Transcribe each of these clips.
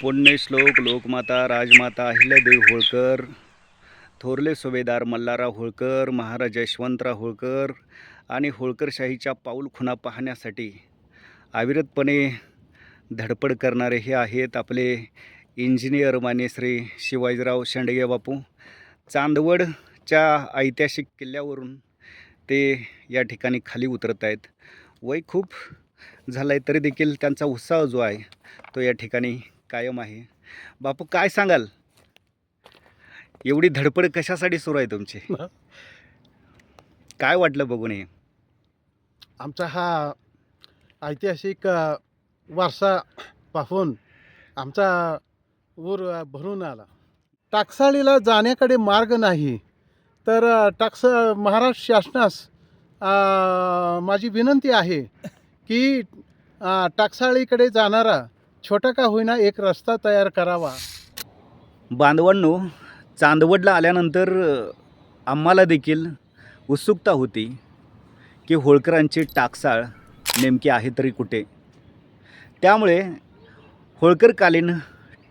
पुण्यश्लोक लोकमाता राजमाता अहिल्यादेवी होळकर थोरले सुभेदार मल्हारराव होळकर महाराज यशवंतराव होळकर आणि होळकरशाहीच्या पाऊलखुणा पाहण्यासाठी अविरतपणे धडपड करणारे हे आहेत आपले इंजिनियर माने श्री शिवाजीराव शेंडगे बापू. चांदवडच्या ऐतिहासिक किल्ल्यावरून ते या ठिकाणी खाली उतरत आहेत. वय खूप झालं आहे तरी देखील त्यांचा उत्साह जो आहे तो या ठिकाणी कायम आहे. बापू काय सांगाल? एवढी धडपड कशासाठी सुरू आहे तुमची? काय वाटलं बघून हे? आमचा हा ऐतिहासिक वारसा पाहून आमचा ऊर भरून आला. टाकसाळीला जाण्याकडे मार्ग नाही तर टाकस महाराष्ट्र शासनास माझी विनंती आहे की टाकसाळीकडे जाणारा छोटा का होईना एक रस्ता तयार करावा? बांधवांनो चांदवडला आल्यानंतर आम्हाला देखील उत्सुकता होती की होळकरांची टाकसाळ नेमकी आहे तरी कुठे? त्यामुळे होळकरकालीन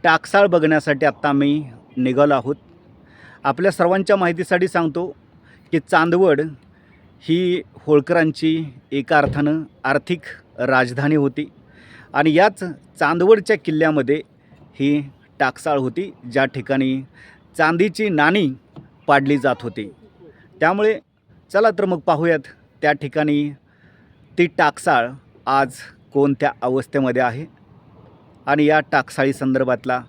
टाकसाळ बघण्यासाठी आत्ता आम्ही निघालो आहोत. आपल्या सर्वांच्या माहितीसाठी सांगतो की चांदवड ही होळकरांची एका अर्थानं आर्थिक राजधानी होती. आणि याच चांदवडच्या किल्ल्यामध्ये ही टाकसाळ होती ज्या ठिकाणी चांदीची नाणी पाडली जात होती. त्यामुळे चला तर मग पाहूयात त्या ठिकाणी ती टाकसाळ आज कोणत्या अवस्थेमध्ये आहे? आणि या टाकसाळी संदर्भातला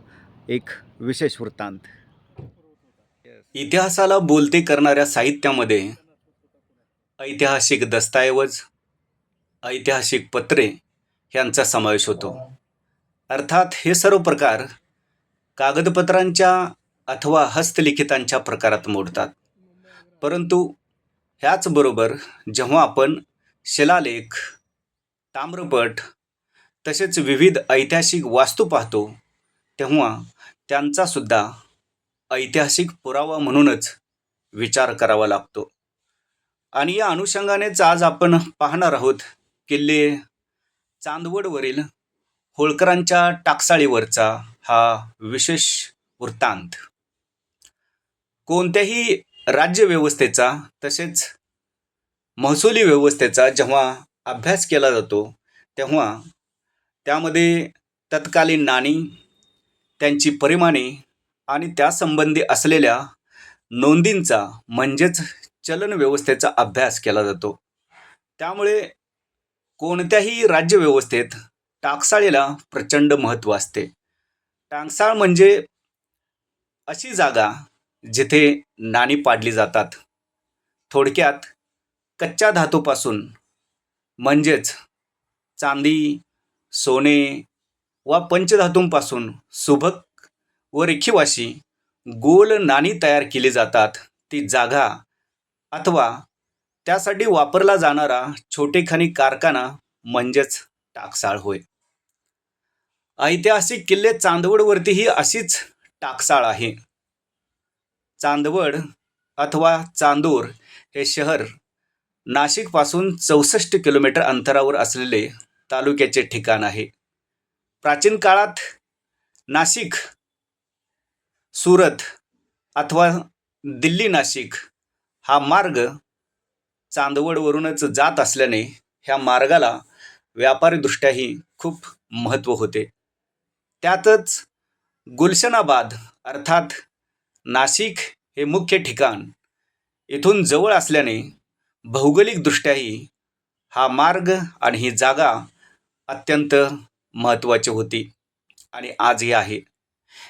एक विशेष वृत्तांत. इतिहासाला बोलते करणाऱ्या साहित्यामध्ये ऐतिहासिक दस्तऐवज ऐतिहासिक पत्रे यांचा समावेश होतो. अर्थात हे सर्व प्रकार कागदपत्रांच्या अथवा हस्तलिखितांच्या प्रकारात मोडतात. परंतु ह्याचबरोबर जेव्हा आपण शिलालेख ताम्रपट तसेच विविध ऐतिहासिक वास्तू पाहतो तेव्हा त्यांचासुद्धा ऐतिहासिक पुरावा म्हणूनच विचार करावा लागतो. आणि या अनुषंगानेच आज आपण पाहणार आहोत किल्ले चांदवडवरील होळकरांच्या टाकसाळीवरचा हा विशेष वृत्तांत. कोणत्याही राज्यव्यवस्थेचा तसेच महसुली व्यवस्थेचा जेव्हा अभ्यास केला जातो तेव्हा त्यामध्ये तत्कालीन नाणी त्यांची परिमाणे आणि त्यासंबंधी असलेल्या नोंदींचा म्हणजेच चलन व्यवस्थेचा अभ्यास केला जातो. त्यामुळे कोणत्याही राज्यव्यवस्थेत टाकसाळीला प्रचंड महत्त्व असते. टाकसाळ म्हणजे अशी जागा जिथे नाणी पाडली जातात. थोडक्यात कच्च्या धातूपासून म्हणजेच चांदी सोने वा पंचधातूंपासून सुबक व रेखीवाशी गोल नाणी तयार केली जातात. ती जागा अथवा त्यासाठी वापरला जाणारा छोटेखानी कारखाना म्हणजेच टाकसाळ होय. ऐतिहासिक किल्ले चांदवडवरतीही अशीच टाकसाळ आहे. चांदवड अथवा चांदूर हे शहर नाशिकपासून चौसष्ट किलोमीटर अंतरावर असलेले तालुक्याचे ठिकाण आहे. प्राचीन काळात नाशिक सुरत अथवा दिल्ली नाशिक हा मार्ग चांदवडवरूनच जात असल्याने ह्या मार्गाला व्यापारीदृष्ट्याही खूप महत्त्व होते. त्यातच गुलशनाबाद अर्थात नाशिक हे मुख्य ठिकाण इथून जवळ असल्याने भौगोलिकदृष्ट्याही हा मार्ग आणि ही जागा अत्यंत महत्त्वाची होती आणि आजही आहे.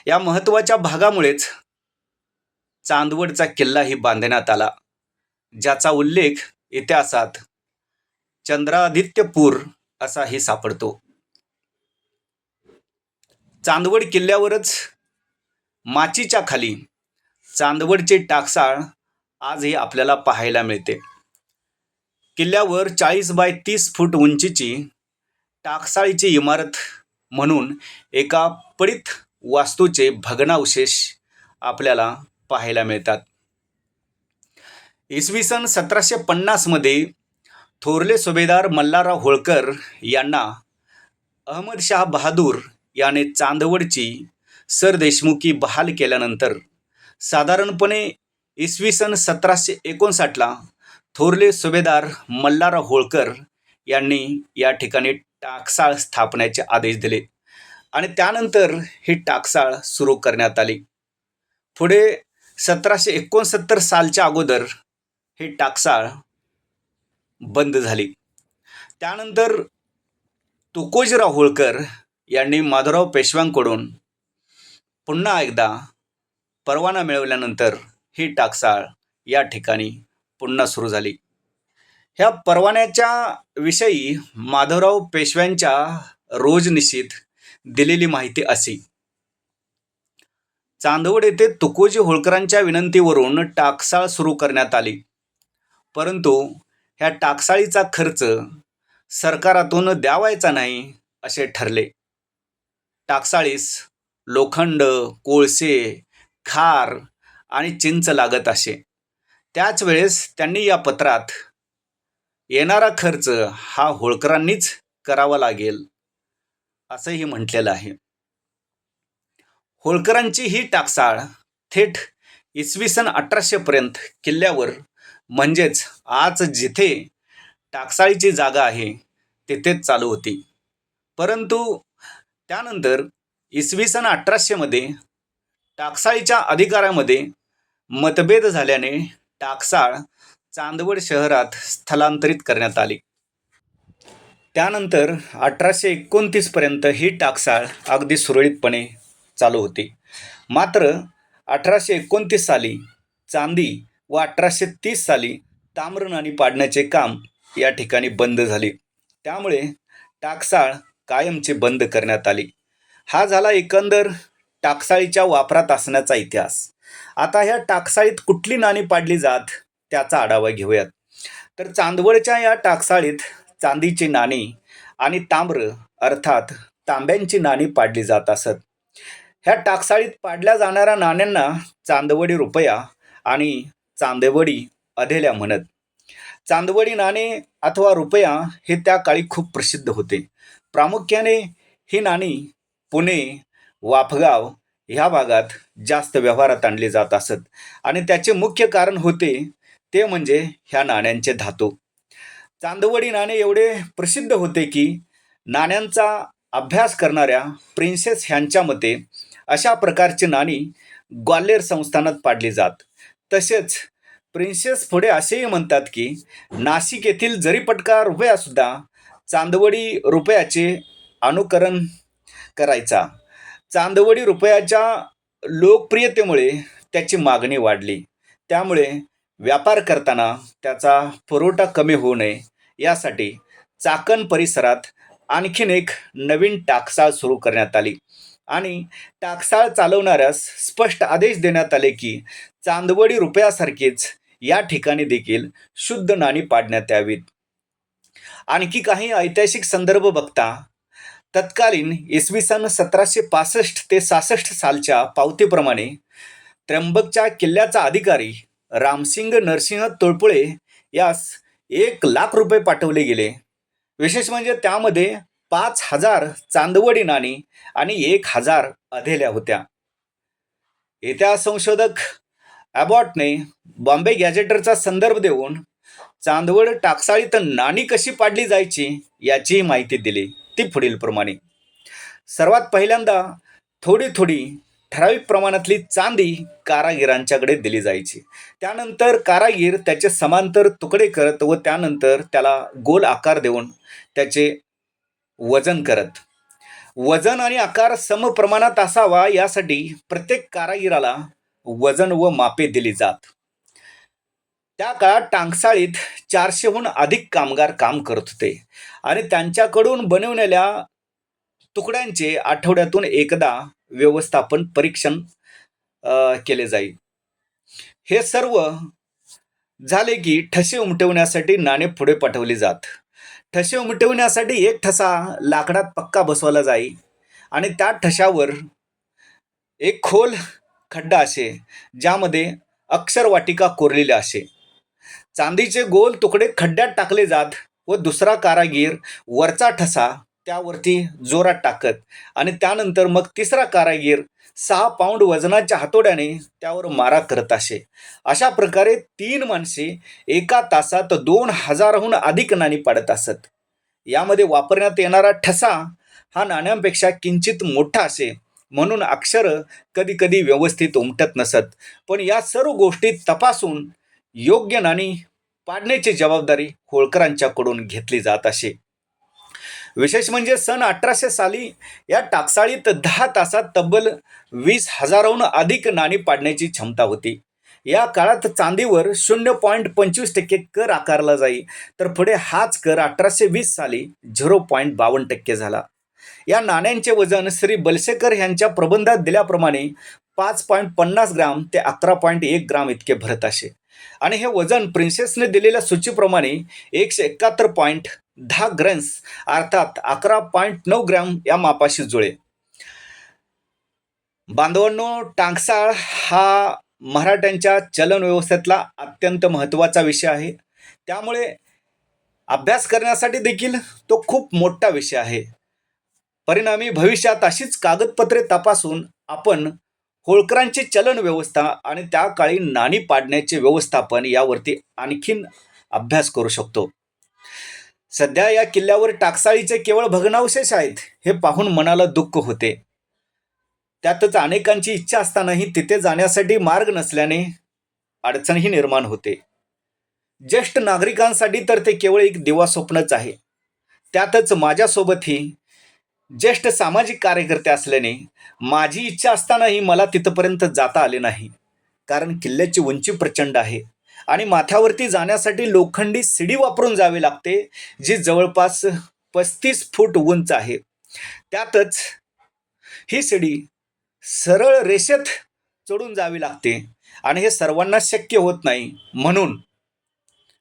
या महत्त्वाच्या भागामुळेच चांदवडचा किल्लाही बांधण्यात आला. ज्याचा उल्लेख इतिहासात चंद्रादित्यपूर असाही सापडतो. चांदवड किल्ल्यावरच माचीच्या खाली चांदवडचे टाकसाळ आजही आपल्याला पाहायला मिळते. किल्ल्यावर चाळीस बाय तीस फूट उंचीची टाकसाळीची इमारत म्हणून एका पडीत वास्तूचे भग्नावशेष आपल्याला पाहायला मिळतात. इसवी सन सतराशे पन्नासमध्ये थोरले सुभेदार मल्हारराव होळकर यांना अहमदशाह बहादूर याने चांदवडची सरदेशमुखी बहाल केल्यानंतर साधारणपणे इसवी सन सतराशे एकोणसाठला थोरले सुभेदार मल्हारराव होळकर यांनी या ठिकाणी टाकसाळ स्थापण्याचे आदेश दिले आणि त्यानंतर ही टाकसाळ सुरू करण्यात आली. पुढे सतराशे एकोणसत्तर सालच्या अगोदर ही टाकसाळ बंद झाली. त्यानंतर तुकोजीराव होळकर यांनी माधवराव पेशव्यांकडून पुन्हा एकदा परवाना मिळवल्यानंतर ही टाकसाळ या ठिकाणी पुन्हा सुरू झाली. ह्या परवान्याच्या विषयी माधवराव पेशव्यांच्या रोजनिशीत दिलेली माहिती अशी. चांदवड येथे तुकोजी होळकरांच्या विनंतीवरून टाकसाळ सुरू करण्यात आली. परंतु ह्या टाकसाळीचा खर्च सरकारातून द्यावायचा नाही असे ठरले. टाकसाळीस लोखंड कोळसे खार आणि चिंच लागत असे. त्याच वेळेस त्यांनी या पत्रात येणारा खर्च हा होळकरांनीच करावा लागेल असंही म्हटलेलं आहे. होळकरांची ही टाकसाळ थेट इसवी सन अठराशेपर्यंत किल्ल्यावर म्हणजेच आज जिथे टाकसाळीची जागा आहे तिथेच चालू होती. परंतु त्यानंतर इसवी सन अठराशेमध्ये टाकसाळीच्या अधिकारामध्ये मतभेद झाल्याने टाकसाळ चांदवड शहरात स्थलांतरित करण्यात आली. त्यानंतर अठराशे एकोणतीसपर्यंत ही टाकसाळ अगदी सुरळीतपणे चालू होती. मात्र अठराशे एकोणतीस साली चांदी व अठराशे तीस साली ताम्रनाणी पाडण्याचे काम या ठिकाणी बंद झाले. त्यामुळे टाकसाळ कायमचे बंद करण्यात आली. हा झाला एकंदर टाकसाळीच्या वापरात असण्याचा इतिहास. आता ह्या टाकसाळीत कुठली नाणी पाडली जात त्याचा आढावा घेऊयात. तर चांदवडच्या या टाकसाळीत चांदीची नाणी आणि ताम्र अर्थात तांब्यांची नाणी पाडली जात असत. ह्या टाकसाळीत पाडल्या जाणाऱ्या नाण्यांना चांदवडी रुपया आणि चांदेवडी अधेल्या म्हणत. चांदवडी नाणे अथवा रुपया हे त्या काळी खूप प्रसिद्ध होते. प्रामुख्याने ही नाणी पुणे वाफगाव ह्या भागात जास्त व्यवहारात आणली जात असत आणि त्याचे मुख्य कारण होते ते म्हणजे ह्या नाण्यांचे धातू. चांदवडी नाणे एवढे प्रसिद्ध होते की नाण्यांचा अभ्यास करणाऱ्या प्रिन्सेस ह्यांच्या मते अशा प्रकारची नाणी ग्वाल्हेर संस्थानात पाडली जात. तसेच प्रिन्सेस पुढे असेही म्हणतात की नाशिक येथील जरीपटका रुपयासुद्धा चांदवडी रुपयाचे अनुकरण करायचा. चांदवडी रुपयाच्या लोकप्रियतेमुळे त्याची मागणी वाढली. त्यामुळे व्यापार करताना त्याचा पुरवठा कमी होऊ नये. यासाठी चाकण परिसरात आणखीन एक नवीन टाकसाळ सुरू करण्यात आली. आणि टाकसाळ चालवणाऱ्यास स्पष्ट आदेश देण्यात आले की चांदवडी रुपयासारखीच या ठिकाणी देखील शुद्ध नाणी पाडण्यात यावीत. आणखी काही ऐतिहासिक संदर्भ बघता. तत्कालीन इसवी सन सतराशे पासष्ट ते सहासष्ट सालच्या पावतीप्रमाणे त्र्यंबकच्या किल्ल्याचा अधिकारी रामसिंग नरसिंह तोळपुळे यास एक लाख रुपये पाठवले गेले. विशेष म्हणजे त्यामध्ये पाच हजार चांदवडी नाणी आणि एक हजार अधेल्या होत्या. इतिहास संशोधक ॲबॉटने बॉम्बे गॅजेटरचा संदर्भ देऊन चांदवड टाकसाळीत नाणी कशी पाडली जायची याचीही माहिती दिली ती पुढीलप्रमाणे सर्वात पहिल्यांदा थोडी थोडी ठराविक प्रमाणातली चांदी कारागिरांच्याकडे दिली जायची. त्यानंतर कारागीर त्याचे समांतर तुकडे करत व त्यानंतर त्याला गोल आकार देऊन त्याचे वजन करत. वजन आणि आकार सम प्रमाणात असावा यासाठी प्रत्येक कारागिराला वजन व मापे दिली जात. त्या काळात टांगसाळीत चारशेहून अधिक कामगार काम करत होते आणि त्यांच्याकडून बनवलेल्या तुकड्यांचे आठवड्यातून एकदा व्यवस्थापन परीक्षण केले जाई. हे सर्व झाले की ठसे उमटवण्यासाठी नाणे पुढे पाठवले जात. ठसे उमटवण्यासाठी एक ठसा लाकडात पक्का बसवला जाई आणि त्या ठशावर एक खोल खड्डा असे ज्यामध्ये अक्षरवाटिका कोरलेली असे. चांदीचे गोल तुकडे खड्ड्यात टाकले जात व दुसरा कारागीर वरचा ठसा त्यावरती जोरात टाकत आणि त्यानंतर मग तिसरा कारागीर सहा पाऊंड वजनाच्या हातोड्याने त्यावर मारा करत असे. अशा प्रकारे तीन माणसे एका तासात दोन हजाराहून अधिक नाणी पाडत असत. यामध्ये वापरण्यात येणारा ठसा हा नाण्यांपेक्षा किंचित मोठा असे. म्हणून अक्षरं कधी कधी व्यवस्थित उमटत नसत. पण या सर्व गोष्टी तपासून योग्य नाणी पाडण्याची जबाबदारी होळकरांच्याकडून घेतली जात असे. विशेष म्हणजे सन अठराशे साली या टाकसाळीत दहा तासात तब्बल वीस हजाराहून अधिक नाणी पाडण्याची क्षमता होती. या काळात चांदीवर शून्य पॉईंट पंचवीस टक्के कर आकारला जाई. तर पुढे हाच कर अठराशे वीस साली झिरो पॉईंट बावन्न टक्के झाला. या नाण्यांचे वजन श्री बलसेकर यांच्या प्रबंधात दिल्याप्रमाणे पाच पॉईंट पन्नास ग्राम ते अकरा पॉईंट एक ग्राम इतके भरत असे. आणि हे वजन प्रिन्सेसने दिलेल्या सूचीप्रमाणे एकशे एकाहत्तर पॉईंट दहा ग्रॅन्स अर्थात अकरा पॉईंट नऊ ग्रॅम या मापाशी जुळे. बांधवांनो टांगसाळ हा मराठ्यांच्या चलन व्यवस्थेतला अत्यंत महत्त्वाचा विषय आहे. त्यामुळे अभ्यास करण्यासाठी देखील तो खूप मोठा विषय आहे. परिणामी भविष्यात अशीच कागदपत्रे तपासून आपण होळकरांची चलन व्यवस्था आणि त्या काळी नाणी पाडण्याचे व्यवस्थापन यावरती आणखीन अभ्यास करू शकतो. सध्या या किल्ल्यावर टाकसाळीचे केवळ भग्नावशेष आहेत हे पाहून मनाला दुःख होते. त्यातच अनेकांची इच्छा असतानाही तिथे जाण्यासाठी मार्ग नसल्याने अडचणही निर्माण होते. ज्येष्ठ नागरिकांसाठी तर ते केवळ एक दिवा स्वप्नच आहे. त्यातच माझ्यासोबतही ज्येष्ठ सामाजिक कार्यकर्ते असल्याने माझी इच्छा असतानाही मला तिथपर्यंत जाता आले नाही. कारण किल्ल्याची उंची प्रचंड आहे आणि माथ्यावरती जाण्यासाठी लोखंडी सिडी वापरून जावे लागते जी जवळपास पस्तीस फूट उंच आहे. त्यातच ही शिडी सरळ रेषेत चढून जावी लागते आणि हे सर्वांना शक्य होत नाही. म्हणून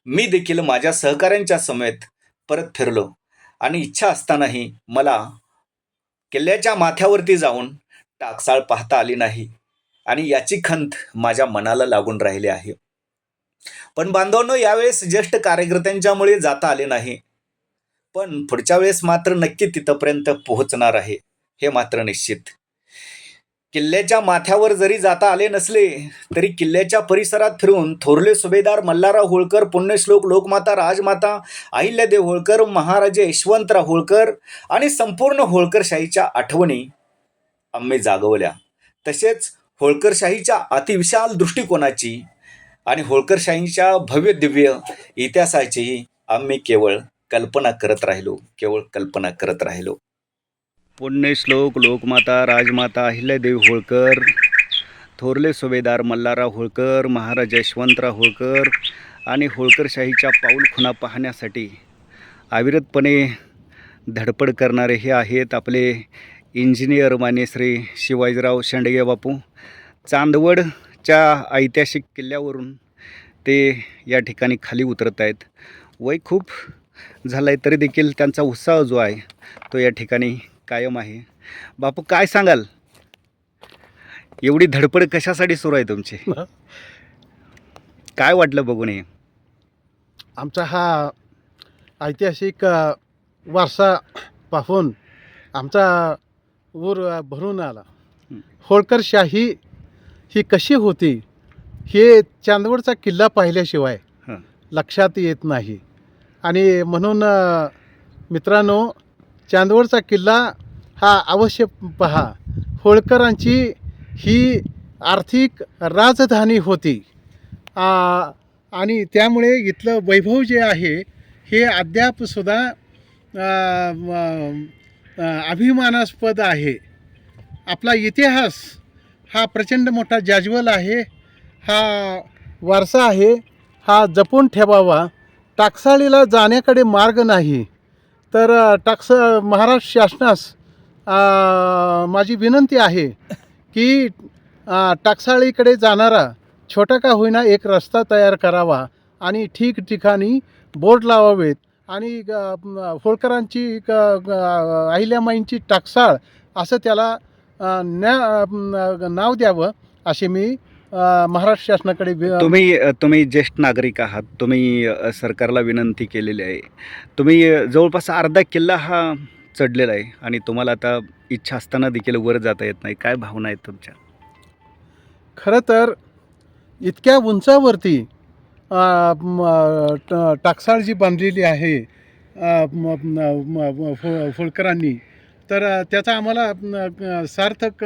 मी देखील माझ्या सहकाऱ्यांच्या समेत परत फिरलो आणि इच्छा असतानाही मला किल्ल्याच्या माथ्यावरती जाऊन टाकसाळ पाहता आली नाही आणि याची खंत माझ्या मनाला लागून राहिली आहे. पण बांधवांनो यावेळेस ज्येष्ठ कार्यकर्त्यांच्यामुळे जाता आले नाही. पण पुढच्या वेळेस मात्र नक्की तिथपर्यंत पोहोचणार आहे हे मात्र निश्चित. किल्ल्याच्या माथ्यावर जरी जाता आले नसले तरी किल्ल्याच्या परिसरात फिरून थोरले सुभेदार मल्हारराव होळकर पुण्यश्लोक लोकमाता राजमाता अहिल्यादेव होळकर महाराजे यशवंतराव होळकर आणि संपूर्ण होळकरशाहीच्या आठवणी आम्ही जागवल्या. तसेच होळकरशाहीच्या अतिविशाल दृष्टिकोनाची आणि होळकरशाहीच्या भव्य दिव्य इतिहासाचीही आम्ही केवळ कल्पना करत राहिलो केवळ कल्पना करत राहिलो. पुण्यश्लोक लोकमाता राजमाता अहिल्यादेवी होळकर थोरले सुभेदार मल्हारराव होळकर महाराज यशवंतराव होळकर आणि होळकरशाहीच्या पाऊलखुणा पाहण्यासाठी अविरतपणे धडपड करणारे हे आहेत आपले इंजिनियर माने श्री शिवाजीराव शेंडगे बापू. चांदवडच्या ऐतिहासिक किल्ल्यावरून ते या ठिकाणी खाली उतरत आहेत. वय खूप झालं आहे तरी देखील त्यांचा उत्साह जो आहे तो या ठिकाणी कायम आहे. बापू काय सांगाल? एवढी धडपड कशासाठी सुरू आहे तुमची? काय वाटलं बघून हे? आमचा हा ऐतिहासिक वारसा पाहून आमचा ऊर भरून आला. होळकरशाही ही कशी होती हे चांदवडचा किल्ला पाहिल्याशिवाय. लक्षात येत नाही. आणि म्हणून मित्रांनो चांदवडचा किल्ला हा अवश्य पहा. होळकरांची ही आर्थिक राजधानी होती. आणि त्यामुळे इथलं वैभव जे आहे हे अद्यापसुद्धा अभिमानास्पद आहे. आपला इतिहास हा प्रचंड मोठा जाज्वल आहे. हा वारसा आहे. हा जपून ठेवावा. टाकसाळीला जाण्याकडे मार्ग नाही. तर टाकसा महाराष्ट्र शासनास माझी विनंती आहे की टाकसाळीकडे जाणारा छोटा का होईना एक रस्ता तयार करावा आणि ठिकठिकाणी बोर्ड लावावेत आणि होळकरांची अहिल्यामाईंची टाकसाळ असं त्याला न्या नाव द्यावं असे मी महाराष्ट्र शासनाकडे तुम्ही तुम्ही ज्येष्ठ नागरिक आहात. तुम्ही सरकारला विनंती केलेली आहे. तुम्ही जवळपास अर्धा किल्ला हा चढलेला आहे आणि तुम्हाला आता इच्छा असताना देखील वर जाता येत नाही. काय भावना आहेत तुमच्या? खरं तर इतक्या उंचावरती टाकसाळ जी बांधलेली आहे फुळकरांनी. तर त्याचा आम्हाला सार्थक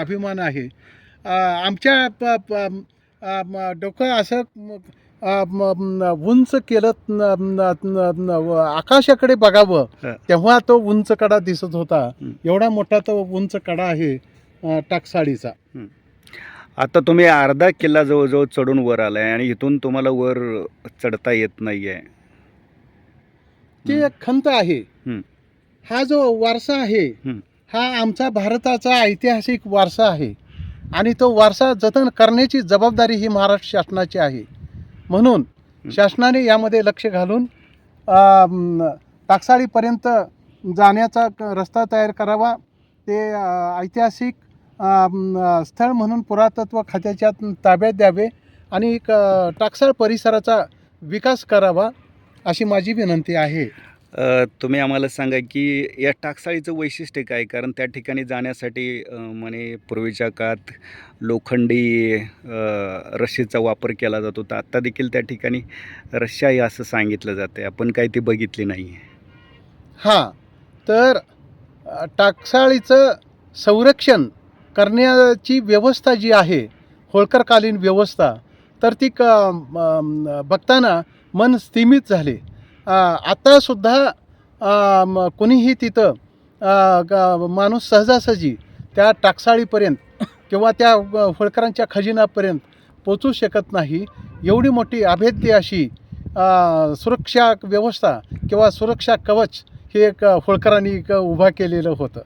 अभिमान आहे. आमच्या प- प- डोकं असं उंच केलं आकाशाकडे बघावं. तेव्हा तो उंच कडा दिसत होता. एवढा मोठा तो उंच कडा आहे अ, टाकसाळीचा आता तुम्ही अर्धा किल्ला जवळजवळ चढून वर आलाय आणि इथून तुम्हाला वर चढता येत नाहीये ती एक खंत आहे हं. जो वारसा आहे. हा आमचा भारताचा ऐतिहासिक वारसा आहे आणि तो वारसा जतन करण्याची जबाबदारी ही महाराष्ट्र शासनाची आहे म्हणून शासनाने यामध्ये लक्ष घालून टाकसाळीपर्यंत जाण्याचा रस्ता तयार करावा. ते ऐतिहासिक स्थळ म्हणून पुरातत्व खात्याच्या ताब्यात द्यावे आणि एक, टाकसाळ परिसराचा विकास करावा अशी माझी विनंती आहे. तुम्ही आम्हाला सांगा की या टाकसाळीचं वैशिष्ट्य काय? कारण त्या ठिकाणी जाण्यासाठी म्हणे पूर्वीच्या काळात लोखंडी अ, रश्शीचा वापर केला जात. होता आत्ता देखील त्या ठिकाणी रश्शी आहे असं सांगितलं जातं आपण काही ती बघितली नाही हां. तर टाकसाळीचं संरक्षण करण्याची व्यवस्था जी आहे होळकरकालीन व्यवस्था तर ती क बघताना मन स्थिमित झाले. आत्तासुद्धा कुणीही कोणीही तिथं ग- माणूस सहजासहजी त्या टाकसाळीपर्यंत किंवा त्या होळकरांच्या खजिनापर्यंत पोचू शकत नाही. एवढी मोठी अभेद्य अशी सुरक्षा व्यवस्था किंवा सुरक्षा कवच हे एक होळकरांनी उभा केलेलं होतं.